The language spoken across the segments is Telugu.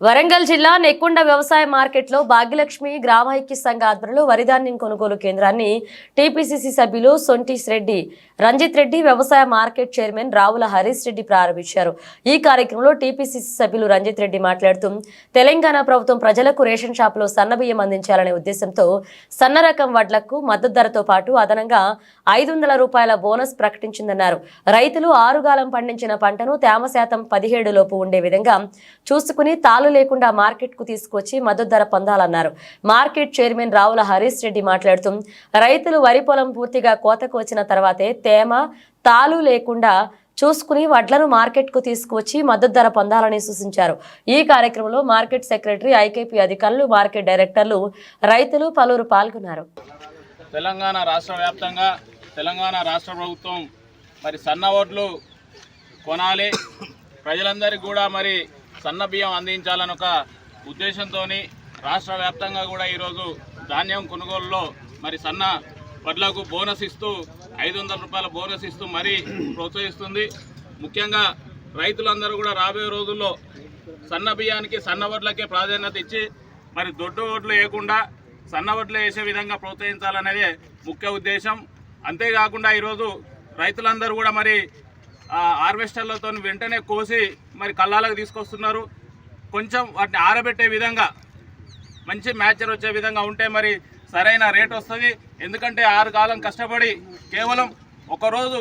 వరంగల్ జిల్లా నెక్కొండ వ్యవసాయ మార్కెట్లో భాగ్యలక్ష్మి గ్రామ ఐక్య సంఘ ఆధ్వర్యంలో వరిధాన్యం కొనుగోలు కేంద్రాన్ని టీపీసీసీ సభ్యులు సొంటీస్ రెడ్డి రంజిత్ రెడ్డి వ్యవసాయ మార్కెట్ చైర్మన్ రావుల హరీష్ రెడ్డి ప్రారంభించారు. ఈ కార్యక్రమంలో టీపీసీసీ సభ్యులు రంజిత్ రెడ్డి మాట్లాడుతూ తెలంగాణ ప్రభుత్వం ప్రజలకు రేషన్ షాపులో సన్నబియ్యం అందించాలనే ఉద్దేశంతో సన్న రకం వడ్లకు మద్దతు ధరతో పాటు అదనంగా ఐదు వందల రూపాయల బోనస్ ప్రకటించిందన్నారు. రైతులు ఆరుగాలం పండించిన పంటను తేమ శాతం పదిహేడు లోపు ఉండే విధంగా చూసుకుని తాలు లేకుండా మార్కెట్కు తీసుకొచ్చి మద్దతు ధర పొందాలన్నారు. మార్కెట్ చైర్మన్ రావుల హరీష్ రెడ్డి మాట్లాడుతూ రైతులు వరి పొలం పూర్తిగా కోతకు వచ్చిన తర్వాతే తేమ తాలు లేకుండా చూసుకుని వడ్లను మార్కెట్కు తీసుకువచ్చి మద్దతు ధర పొందాలని సూచించారు. ఈ కార్యక్రమంలో మార్కెట్ సెక్రటరీ ఐకేపీ అధికారులు మార్కెట్ డైరెక్టర్లు రైతులు పలువురు పాల్గొన్నారు. తెలంగాణ రాష్ట్ర వ్యాప్తంగా తెలంగాణ రాష్ట్ర ప్రభుత్వం మరి సన్న ఓట్లు కొనాలి. ప్రజలందరికీ కూడా మరి సన్న బియ్యం అందించాలని ఒక ఉద్దేశంతో రాష్ట్ర వ్యాప్తంగా కూడా ఈరోజు ధాన్యం కొనుగోలులో మరి సన్న వడ్లకు బోనస్ ఇస్తూ ఐదు వందల రూపాయల బోనస్ ఇస్తూ మరీ ప్రోత్సహిస్తుంది. ముఖ్యంగా రైతులందరూ కూడా రాబోయే రోజుల్లో సన్న బియ్యానికి సన్న వడ్లకే ప్రాధాన్యత ఇచ్చి మరి దొడ్డు ఓట్లు వేయకుండా సన్న వడ్లు వేసే విధంగా ప్రోత్సహించాలనేదే ముఖ్య ఉద్దేశం. అంతేకాకుండా ఈరోజు రైతులందరూ కూడా మరి హార్వెస్టర్లతో వెంటనే కోసి మరి కళ్ళాలకు తీసుకొస్తున్నారు. కొంచెం వాటిని ఆరబెట్టే విధంగా మంచి మ్యాచర్ వచ్చే విధంగా ఉంటే మరి సరైన రేట్ వస్తుంది. ఎందుకంటే ఆరు కాలం కష్టపడి కేవలం ఒకరోజు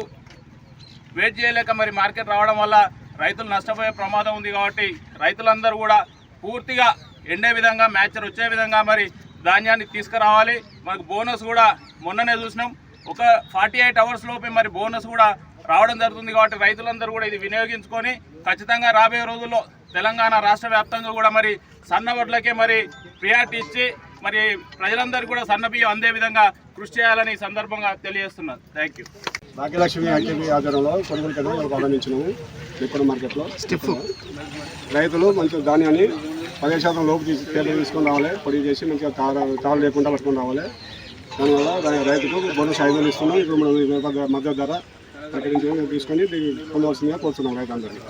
వెయిట్ చేయలేక మరి మార్కెట్ రావడం వల్ల రైతులు నష్టపోయే ప్రమాదం ఉంది కాబట్టి రైతులందరూ కూడా పూర్తిగా ఎండే విధంగా మ్యాచర్ వచ్చే విధంగా మరి ధాన్యాన్ని తీసుకురావాలి. మనకు బోనస్ కూడా మొన్ననే చూసినాం. ఒక ఫార్టీ ఎయిట్ అవర్స్ లోపే మరి బోనస్ కూడా రావడం జరుగుతుంది కాబట్టి రైతులందరూ కూడా ఇది వినియోగించుకొని ఖచ్చితంగా రాబోయే రోజుల్లో తెలంగాణ రాష్ట్ర వ్యాప్తంగా కూడా మరి సన్న వడ్లకే మరి ప్రియారిటీ ఇచ్చి మరి ప్రజలందరూ కూడా సన్న బియ్యం అందే విధంగా కృషి చేయాలని సందర్భంగా తెలియజేస్తున్నాను. థ్యాంక్ యూ భాగ్యలక్ష్మి యాక్టివ్ ఆధ్వర్యంలో కొనుగోలు కేంద్రం ప్రారంభించినాము. లిక్విడ్ మార్కెట్లో. స్టిఫ్. రైతులు మంచి ధాన్యాన్ని పదిహేను శాతం లోపు తీసి తేలిక తీసుకొని రావాలి. పొడి చేసి మంచిగా తార తాళ్ళు లేకుండా పట్టుకొని రావాలి. దానివల్ల రైతుకు బోనస్ ఐదు వేలు ఇస్తున్నాం. ఇప్పుడు మనం ఈ మద్దతు ధర ప్రకటించి తీసుకొని పొందవలసిందిగా కోరుతున్నాం రైతులందరినీ.